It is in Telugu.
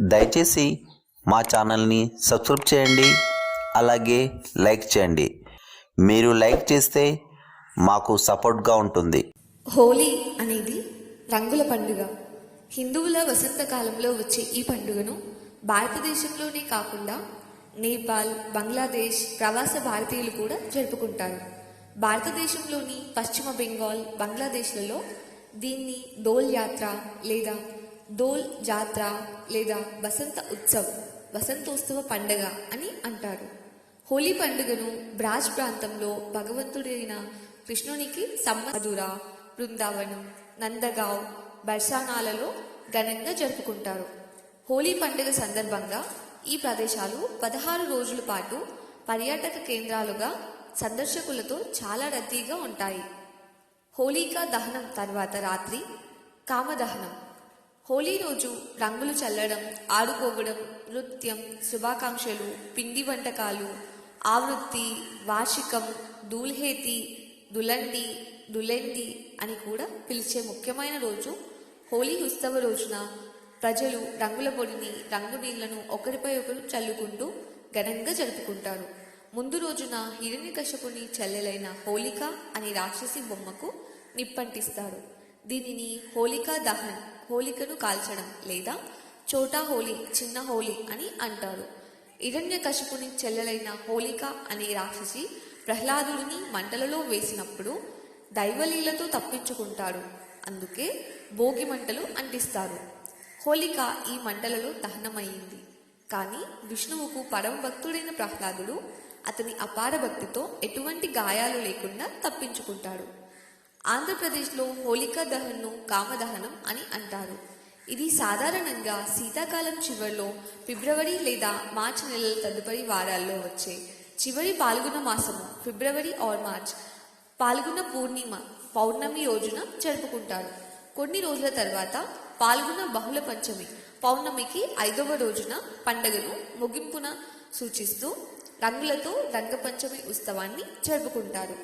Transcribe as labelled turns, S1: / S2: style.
S1: దయచేసి మా ఛానల్ని సబ్స్క్రైబ్ చేయండి అలాగే లైక్ చేయండి. మీరు లైక్ చేస్తే మాకు సపోర్ట్గా ఉంటుంది.
S2: హోలీ అనేది రంగుల పండుగ. హిందువుల వసంతకాలంలో వచ్చే ఈ పండుగను భారతదేశంలోనే కాకుండా నేపాల్ బంగ్లాదేశ్ ప్రవాస భారతీయులు కూడా జరుపుకుంటారు. భారతదేశంలోని పశ్చిమ బెంగాల్ బంగ్లాదేశ్లలో దీన్ని దోల్ యాత్ర లేదా దోల్ జాత్ర లేదా వసంత ఉత్సవ్ వసంతోత్సవ పండగ అని అంటారు. హోలీ పండుగను బ్రాజ్ ప్రాంతంలో భగవంతుడైన కృష్ణునికి సమ్మధుర బృందావనం నందగావ్ బర్సానాలలో ఘనంగా జరుపుకుంటారు. హోలీ పండుగ సందర్భంగా ఈ ప్రదేశాలు పదహారు రోజుల పాటు పర్యాటక కేంద్రాలుగా సందర్శకులతో చాలా రద్దీగా ఉంటాయి. హోళికా దహనం తర్వాత రాత్రి కామదహనం హోలీ రోజు రంగులు చల్లడం ఆడుకోవడం నృత్యం శుభాకాంక్షలు పిండి వంటకాలు ఆవృత్తి వార్షికం దూల్హేతి దులండి దులెండి అని కూడా పిలిచే ముఖ్యమైన రోజు హోలీ ఉత్సవ రోజున ప్రజలు రంగుల పొడిని రంగు నీళ్ళను ఒకరిపై ఒకరు చల్లుకుంటూ ఘనంగా జరుపుకుంటారు. ముందు రోజున హిరణ్యకశపుని చెల్లెలైన హోలిక అనే రాక్షసి బొమ్మకు నిప్పంటిస్తారు. దీనిని హోలికా దహన్ హోలికను కాల్చడం లేదా చోటా హోలీ చిన్న హోలీ అని అంటారు. హిరణ్యకశపుని చెల్లెలైన హోలిక అనే రాక్షసి ప్రహ్లాదుడిని మంటలలో వేసినప్పుడు దైవలీలతో తప్పించుకుంటాడు అందుకే భోగి మంటలు అంటిస్తారు. హోలిక ఈ మంటలలో దహనమయ్యింది. కానీ విష్ణువుకు పరమ భక్తుడైన ప్రహ్లాదుడు అతని అపార భక్తితో ఎటువంటి గాయాలు లేకుండా తప్పించుకుంటాడు. ఆంధ్రప్రదేశ్లో హోలికా దహన్ను కామదహనం అని అంటారు. ఇది సాధారణంగా శీతాకాలం చివరిలో ఫిబ్రవరి లేదా మార్చి నెలల తదుపరి వారాల్లో వచ్చే చివరి పాల్గొన మాసము ఫిబ్రవరి ఆర్ మార్చ్ పాల్గొన పూర్ణిమ పౌర్ణమి రోజున జరుపుకుంటారు. కొన్ని రోజుల తర్వాత పాల్గొన బహుళ పంచమి పౌర్ణమికి ఐదవ రోజున పండగను ముగింపున సూచిస్తూ రంగులతో రంగపంచమి ఉత్సవాన్ని జరుపుకుంటారు.